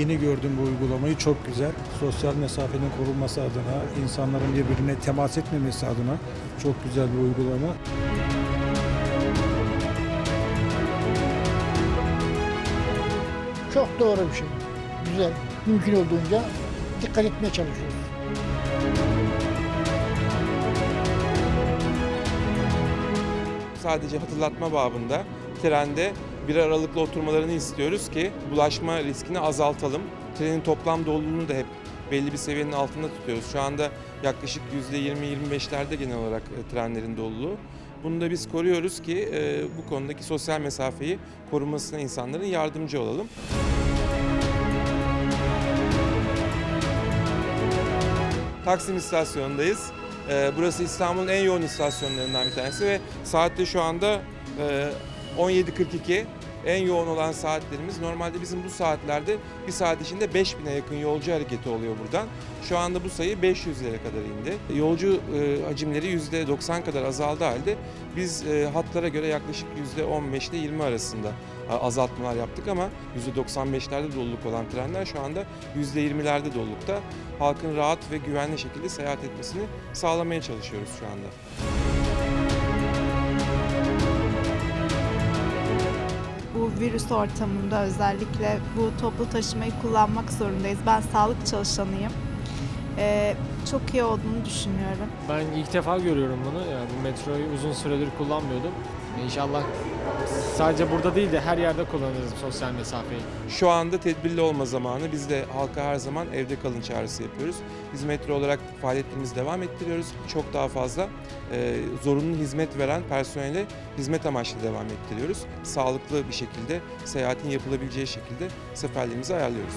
Yeni gördüm bu uygulamayı çok güzel. Sosyal mesafenin korunması adına, insanların birbirine temas etmemesi adına çok güzel bir uygulama. Çok doğru bir şey. Güzel. Mümkün olduğunca dikkat etmeye çalışıyoruz. Sadece hatırlatma babında trende bir aralıklı oturmalarını istiyoruz ki bulaşma riskini azaltalım. Trenin toplam doluluğunu da hep belli bir seviyenin altında tutuyoruz. Şu anda yaklaşık %20-25'lerde genel olarak e, trenlerin doluluğu. Bunu da biz koruyoruz ki e, bu konudaki sosyal mesafeyi korunmasına insanların yardımcı olalım. Taksim istasyonundayız. Ee, Burası İstanbul'un en yoğun istasyonlarından bir tanesi ve saatte şu anda e, 17.42. En yoğun olan saatlerimiz. Normalde bizim bu saatlerde bir saat içinde 5000'e yakın yolcu hareketi oluyor buradan. Şu anda bu sayı 500'lere kadar indi. Yolcu e, hacimleri %90 kadar azaldı halde biz e, hatlara göre yaklaşık %15 ile 20 arasında azaltmalar yaptık ama %95'lerde doluluk olan trenler şu anda %20'lerde dolulukta. Halkın rahat ve güvenli şekilde seyahat etmesini sağlamaya çalışıyoruz şu anda. Virüs ortamında özellikle bu toplu taşımayı kullanmak zorundayız. Ben sağlık çalışanıyım. Ee, çok iyi olduğunu düşünüyorum. Ben ilk defa görüyorum bunu. Yani bu metroyu uzun süredir kullanmıyordum. İnşallah sadece burada değil de her yerde kullanırız sosyal mesafeyi. Şu anda tedbirli olma zamanı. Biz de halka her zaman evde kalın çağrısı yapıyoruz. Biz metro olarak faaliyetlerimizi devam ettiriyoruz. Çok daha fazla e, zorunlu hizmet veren personele hizmet amaçlı devam ettiriyoruz. Sağlıklı bir şekilde seyahatin yapılabileceği şekilde seferlerimizi ayarlıyoruz.